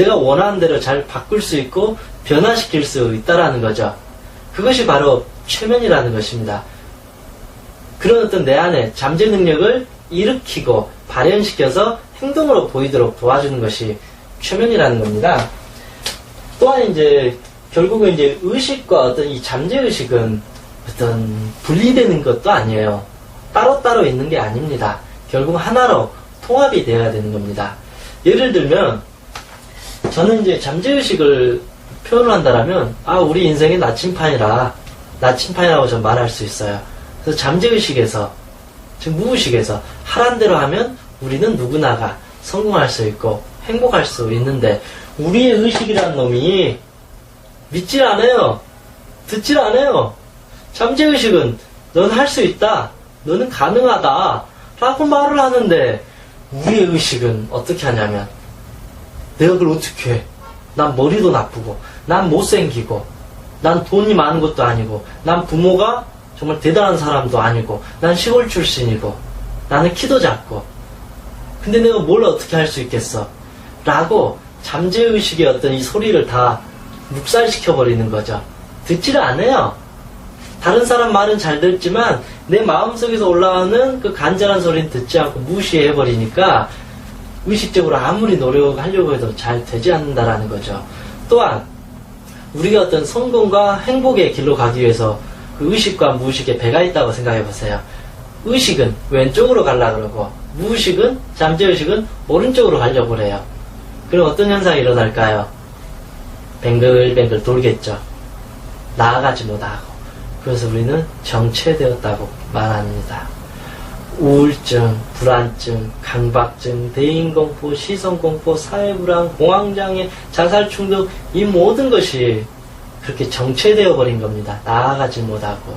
내가 원하는 대로 잘 바꿀 수 있고 변화시킬 수 있다라는 거죠. 그것이 바로 최면이라는 것입니다. 그런 어떤 내 안에 잠재 능력을 일으키고 발현시켜서 행동으로 보이도록 도와주는 것이 최면이라는 겁니다. 또한 이제 결국은 이제 의식과 어떤 이 잠재 의식은 어떤 분리되는 것도 아니에요. 따로따로 있는 게 아닙니다. 결국 하나로 통합이 되어야 되는 겁니다. 예를 들면 저는 이제 잠재 의식을 표현을 한다라면 아 우리 인생의 나침판이라 나침판이라고 전 말할 수 있어요. 그래서 잠재 의식에서 즉 무의식에서 하란 대로 하면 우리는 누구나가 성공할 수 있고 행복할 수 있는데 우리의 의식이라는 놈이 믿질 않아요. 듣질 않아요. 잠재 의식은 넌 할 수 있다. 너는 가능하다. 라고 말을 하는데 우리의 의식은 어떻게 하냐면 내가 그걸 어떻게 해? 난 머리도 나쁘고 난 못생기고 난 돈이 많은 것도 아니고 난 부모가 정말 대단한 사람도 아니고 난 시골 출신이고 나는 키도 작고 근데 내가 뭘 어떻게 할 수 있겠어? 라고 잠재의식의 어떤 이 소리를 다 묵살시켜 버리는 거죠. 듣지를 않아요. 다른 사람 말은 잘 듣지만 내 마음속에서 올라오는 그 간절한 소리는 듣지 않고 무시해 버리니까 의식적으로 아무리 노력하려고 해도 잘 되지 않는다라는 거죠. 또한 우리가 어떤 성공과 행복의 길로 가기 위해서 그 의식과 무의식에 배가 있다고 생각해 보세요. 의식은 왼쪽으로 가려 그러고 무의식은 잠재의식은 오른쪽으로 가려고 그래요. 그럼 어떤 현상이 일어날까요? 뱅글뱅글 돌겠죠. 나아가지 못하고. 그래서 우리는 정체되었다고 말합니다. 우울증, 불안증, 강박증, 대인공포, 시선공포, 사회불안, 공황장애, 자살충동 이 모든 것이 그렇게 정체되어 버린 겁니다. 나아가지 못하고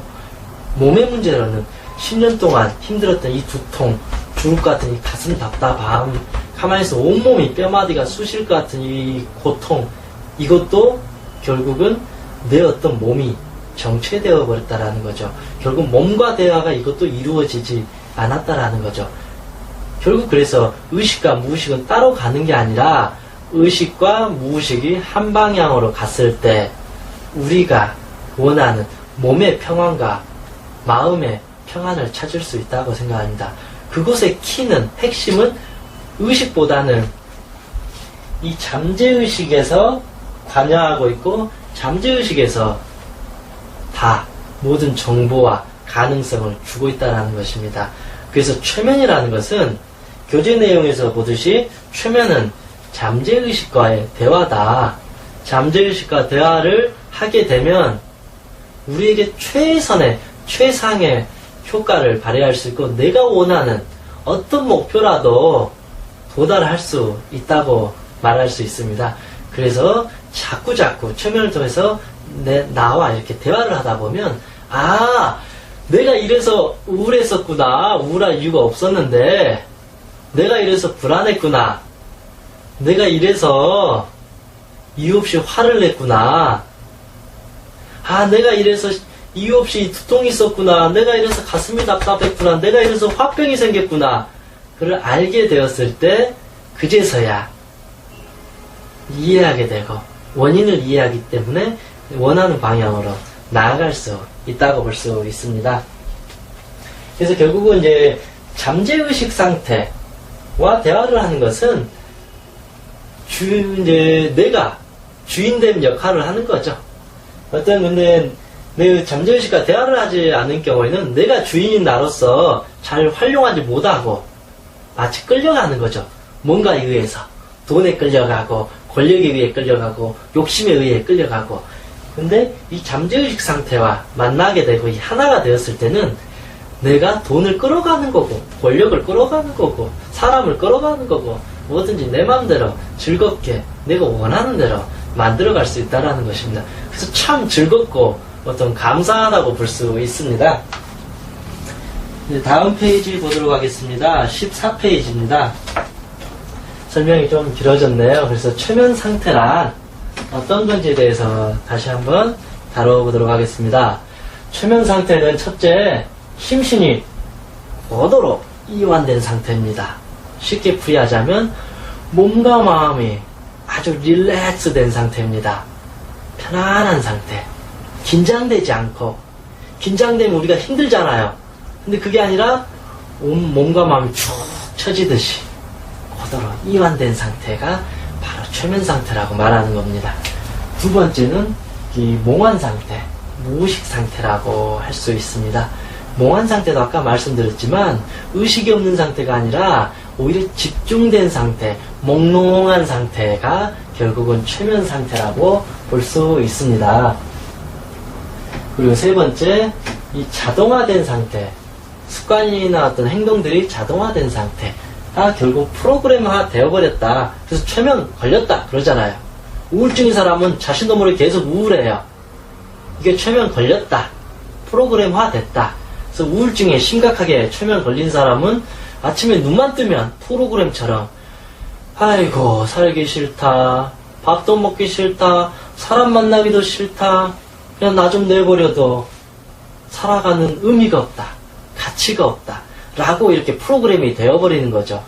몸의 문제로는 10년 동안 힘들었던 이 두통, 죽을 것 같은 이 가슴 답답함, 가만히 있어 온몸이 뼈마디가 쑤실 것 같은 이 고통 이것도 결국은 내 어떤 몸이 정체되어 버렸다라는 거죠. 결국 몸과 대화가 이것도 이루어지지 않았다라는 거죠. 결국 그래서 의식과 무의식은 따로 가는 게 아니라 의식과 무의식이 한 방향으로 갔을 때 우리가 원하는 몸의 평안과 마음의 평안을 찾을 수 있다고 생각합니다. 그곳의 키는 핵심은 의식보다는 이 잠재의식에서 관여하고 있고 잠재의식에서 다 모든 정보와 가능성을 주고 있다는 것입니다. 그래서 최면이라는 것은 교재 내용에서 보듯이 최면은 잠재의식과의 대화다. 잠재의식과 대화를 하게 되면 우리에게 최선의, 최상의 효과를 발휘할 수 있고 내가 원하는 어떤 목표라도 도달할 수 있다고 말할 수 있습니다. 그래서 자꾸 자꾸 최면을 통해서 내, 나와 이렇게 대화를 하다 보면 아 내가 이래서 우울했었구나. 우울할 이유가 없었는데 내가 이래서 불안했구나. 내가 이래서 이유 없이 화를 냈구나. 아 내가 이래서 이유 없이 두통이 있었구나. 내가 이래서 가슴이 답답했구나. 내가 이래서 화병이 생겼구나. 그를 알게 되었을 때 그제서야 이해하게 되고 원인을 이해하기 때문에 원하는 방향으로 나아갈 수 있다고 볼 수 있습니다. 그래서 결국은 이제 잠재의식 상태와 대화를 하는 것은 주, 이제 내가 주인된 역할을 하는 거죠. 어떤 근데 내 잠재의식과 대화를 하지 않은 경우에는 내가 주인인 나로서 잘 활용하지 못하고 마치 끌려가는 거죠. 뭔가에 의해서. 돈에 끌려가고, 권력에 의해 끌려가고, 욕심에 의해 끌려가고. 근데 이 잠재의식 상태와 만나게 되고 이 하나가 되었을 때는 내가 돈을 끌어가는 거고, 권력을 끌어가는 거고, 사람을 끌어가는 거고, 뭐든지 내 마음대로 즐겁게 내가 원하는 대로 만들어갈 수 있다라는 것입니다. 그래서 참 즐겁고 어떤 감사하다고 볼 수 있습니다. 다음 페이지 보도록 하겠습니다. 14페이지입니다. 설명이 좀 길어졌네요. 그래서 최면 상태란 어떤 건지에 대해서 다시 한번 다뤄보도록 하겠습니다. 최면 상태는 첫째, 심신이 고도로 이완된 상태입니다. 쉽게 풀이하자면 몸과 마음이 아주 릴렉스 된 상태입니다. 편안한 상태. 긴장되지 않고, 긴장되면 우리가 힘들잖아요. 근데 그게 아니라 온 몸과 마음이 축 처지듯이 고도로 이완된 상태가 최면 상태라고 말하는 겁니다. 두 번째는 이 몽환 상태, 무의식 상태라고 할 수 있습니다. 몽환 상태도 아까 말씀드렸지만 의식이 없는 상태가 아니라 오히려 집중된 상태, 몽롱한 상태가 결국은 최면 상태라고 볼 수 있습니다. 그리고 세 번째, 이 자동화된 상태, 습관이나 어떤 행동들이 자동화된 상태 가 결국 프로그램화 되어버렸다. 그래서 최면 걸렸다. 그러잖아요. 우울증인 사람은 자신도 모르게 계속 우울해요. 이게 최면 걸렸다. 프로그램화 됐다. 그래서 우울증에 심각하게 최면 걸린 사람은 아침에 눈만 뜨면 프로그램처럼 아이고 살기 싫다. 밥도 먹기 싫다. 사람 만나기도 싫다. 그냥 나 좀 내버려둬. 살아가는 의미가 없다. 가치가 없다. 라고 이렇게 프로그램이 되어버리는 거죠.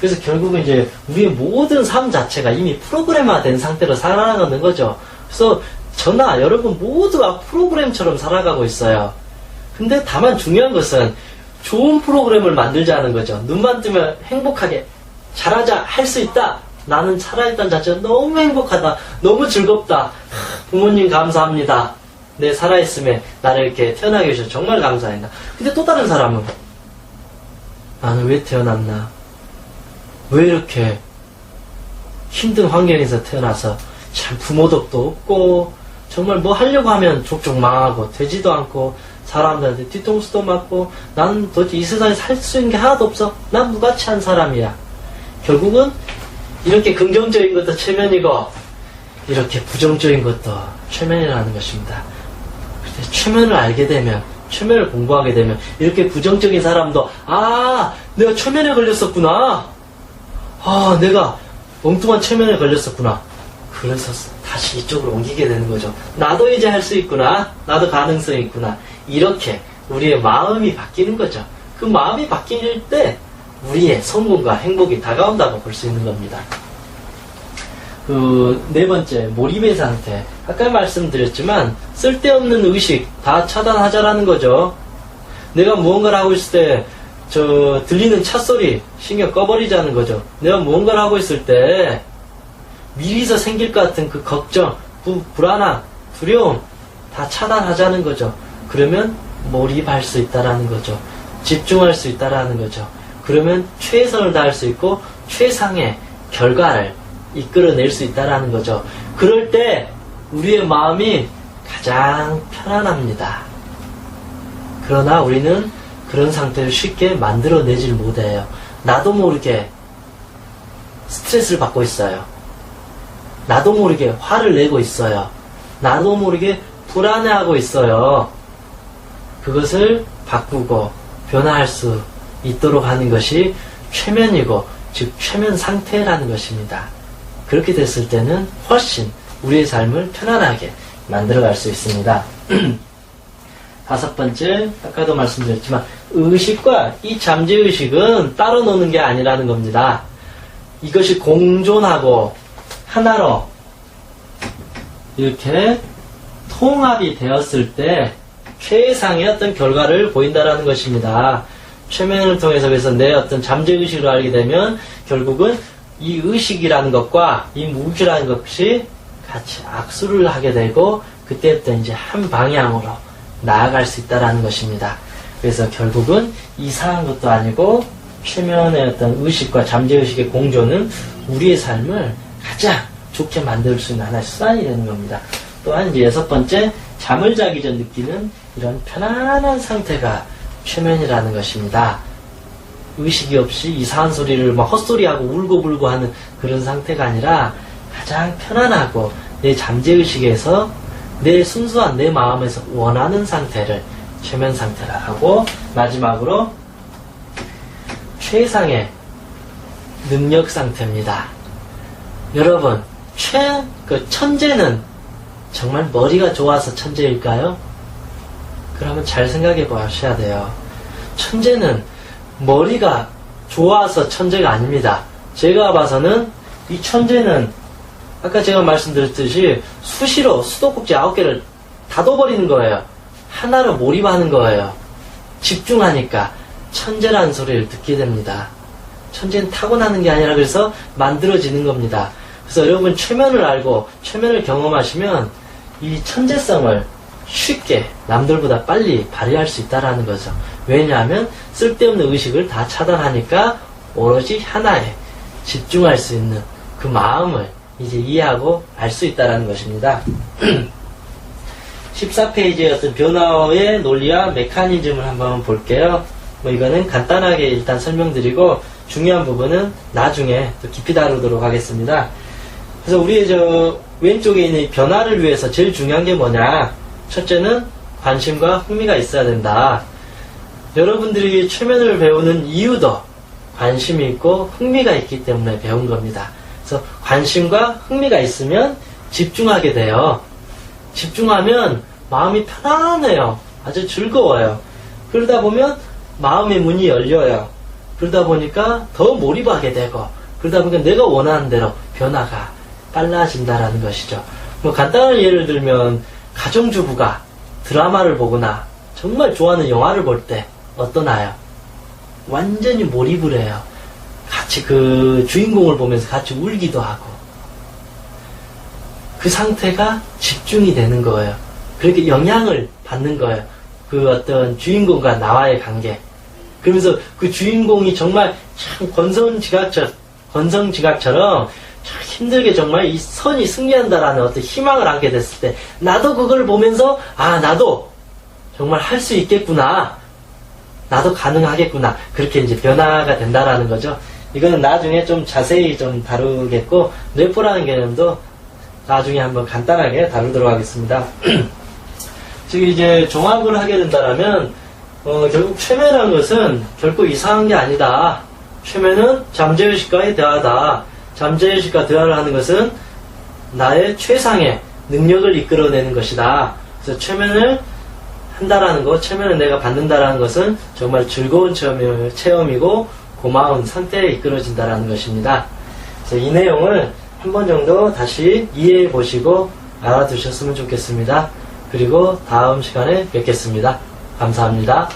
그래서 결국은 이제 우리의 모든 삶 자체가 이미 프로그램화된 상태로 살아가는 거죠. 그래서 저나 여러분 모두가 프로그램처럼 살아가고 있어요. 근데 다만 중요한 것은 좋은 프로그램을 만들자는 거죠. 눈만 뜨면 행복하게 잘하자 할 수 있다. 나는 살아있다는 자체가 너무 행복하다. 너무 즐겁다. 하, 부모님 감사합니다. 내 살아있음에 나를 이렇게 태어나게 해주셔서 정말 감사합니다. 근데 또 다른 사람은 나는 왜 태어났나? 왜 이렇게 힘든 환경에서 태어나서 참 부모덕도 없고 정말 뭐 하려고 하면 족족 망하고 되지도 않고 사람들한테 뒤통수도 맞고 나는 도대체 이 세상에 살 수 있는 게 하나도 없어. 난 무가치한 사람이야. 결국은 이렇게 긍정적인 것도 최면이고 이렇게 부정적인 것도 최면이라는 것입니다. 최면을 알게 되면 최면을 공부하게 되면 이렇게 부정적인 사람도 아 내가 최면에 걸렸었구나. 아 내가 엉뚱한 최면에 걸렸었구나. 그래서 다시 이쪽으로 옮기게 되는 거죠. 나도 이제 할 수 있구나. 나도 가능성이 있구나. 이렇게 우리의 마음이 바뀌는 거죠. 그 마음이 바뀔 때 우리의 성공과 행복이 다가온다고 볼 수 있는 겁니다 그 네 번째 몰입의 상태 아까 말씀드렸지만 쓸데없는 의식 다 차단하자라는 거죠. 내가 무언가를 하고 있을 때 저 들리는 차 소리 신경 꺼버리자는 거죠. 내가 무언가를 하고 있을 때 미리서 생길 것 같은 그 걱정 부, 불안함 두려움 다 차단하자는 거죠. 그러면 몰입할 수 있다라는 거죠. 집중할 수 있다라는 거죠. 그러면 최선을 다할 수 있고 최상의 결과를 이끌어낼 수 있다라는 거죠. 그럴 때 우리의 마음이 가장 편안합니다. 그러나 우리는 그런 상태를 쉽게 만들어내질 못해요. 나도 모르게 스트레스를 받고 있어요. 나도 모르게 화를 내고 있어요. 나도 모르게 불안해하고 있어요. 그것을 바꾸고 변화할 수 있도록 하는 것이 최면이고, 즉, 최면 상태라는 것입니다. 그렇게 됐을 때는 훨씬 우리의 삶을 편안하게 만들어갈 수 있습니다. 다섯 번째, 아까도 말씀드렸지만, 의식과 이 잠재의식은 따로 노는 게 아니라는 겁니다. 이것이 공존하고 하나로 이렇게 통합이 되었을 때 최상의 어떤 결과를 보인다라는 것입니다. 최면을 통해서 그래서 내 어떤 잠재의식을 알게 되면 결국은 이 의식이라는 것과 이 무기라는 것이 같이 악수를 하게 되고 그때부터 이제 한 방향으로 나아갈 수 있다라는 것입니다. 그래서 결국은 이상한 것도 아니고 최면의 어떤 의식과 잠재의식의 공존은 우리의 삶을 가장 좋게 만들 수 있는 하나의 수단이 되는 겁니다. 또한 이제 여섯 번째, 잠을 자기 전 느끼는 이런 편안한 상태가 최면이라는 것입니다. 의식이 없이 이상한 소리를 막 헛소리하고 울고불고 하는 그런 상태가 아니라 가장 편안하고 내 잠재의식에서 내 순수한 내 마음에서 원하는 상태를 최면 상태라 하고 마지막으로 최상의 능력 상태입니다. 여러분, 최, 그 천재는 정말 머리가 좋아서 천재일까요? 그러면 잘 생각해 보셔야 돼요. 천재는 머리가 좋아서 천재가 아닙니다. 제가 봐서는 이 천재는 아까 제가 말씀드렸듯이 수시로 수도꼭지 9개를 닫아버리는 거예요. 하나로 몰입하는 거예요. 집중하니까 천재라는 소리를 듣게 됩니다. 천재는 타고나는 게 아니라 그래서 만들어지는 겁니다. 그래서 여러분 최면을 알고 최면을 경험하시면 이 천재성을 쉽게 남들보다 빨리 발휘할 수 있다라는 거죠. 왜냐하면 쓸데없는 의식을 다 차단하니까 오로지 하나에 집중할 수 있는 그 마음을 이제 이해하고 알 수 있다라는 것입니다. 14페이지의 어떤 변화의 논리와 메커니즘을 한번 볼게요. 뭐 이거는 간단하게 일단 설명드리고 중요한 부분은 나중에 또 깊이 다루도록 하겠습니다. 그래서 우리 저 왼쪽에 있는 이 변화를 위해서 제일 중요한 게 뭐냐? 첫째는 관심과 흥미가 있어야 된다. 여러분들이 최면을 배우는 이유도 관심이 있고 흥미가 있기 때문에 배운 겁니다. 그래서 관심과 흥미가 있으면 집중하게 돼요. 집중하면 마음이 편안해요. 아주 즐거워요. 그러다 보면 마음의 문이 열려요. 그러다 보니까 더 몰입하게 되고, 그러다 보니까 내가 원하는 대로 변화가 빨라진다라는 것이죠. 뭐 간단한 예를 들면, 가정주부가 드라마를 보거나 정말 좋아하는 영화를 볼 때 어떠나요? 완전히 몰입을 해요. 같이 그 주인공을 보면서 같이 울기도 하고, 그 상태가 집중이 되는 거예요. 그렇게 영향을 받는 거예요. 그 어떤 주인공과 나와의 관계. 그러면서 그 주인공이 정말 참 권선지각처럼, 권성지각처럼 참 힘들게 정말 이 선이 승리한다라는 어떤 희망을 안게 됐을 때, 나도 그걸 보면서, 아, 나도 정말 할 수 있겠구나. 나도 가능하겠구나. 그렇게 이제 변화가 된다라는 거죠. 이거는 나중에 좀 자세히 좀 다루겠고, 뇌포라는 개념도 나중에 한번 간단하게 다루도록 하겠습니다. 즉 이제 종합을 하게 된다라면 어, 결국 최면이라는 것은 결코 이상한 게 아니다. 최면은 잠재의식과의 대화다. 잠재의식과 대화를 하는 것은 나의 최상의 능력을 이끌어내는 것이다. 그래서 최면을 한다라는 것, 최면을 내가 받는다라는 것은 정말 즐거운 체험이- 체험이고 고마운 상태에 이끌어진다라는 것입니다. 그래서 이 내용을 한 번 정도 다시 이해해 보시고 알아두셨으면 좋겠습니다. 그리고 다음 시간에 뵙겠습니다. 감사합니다.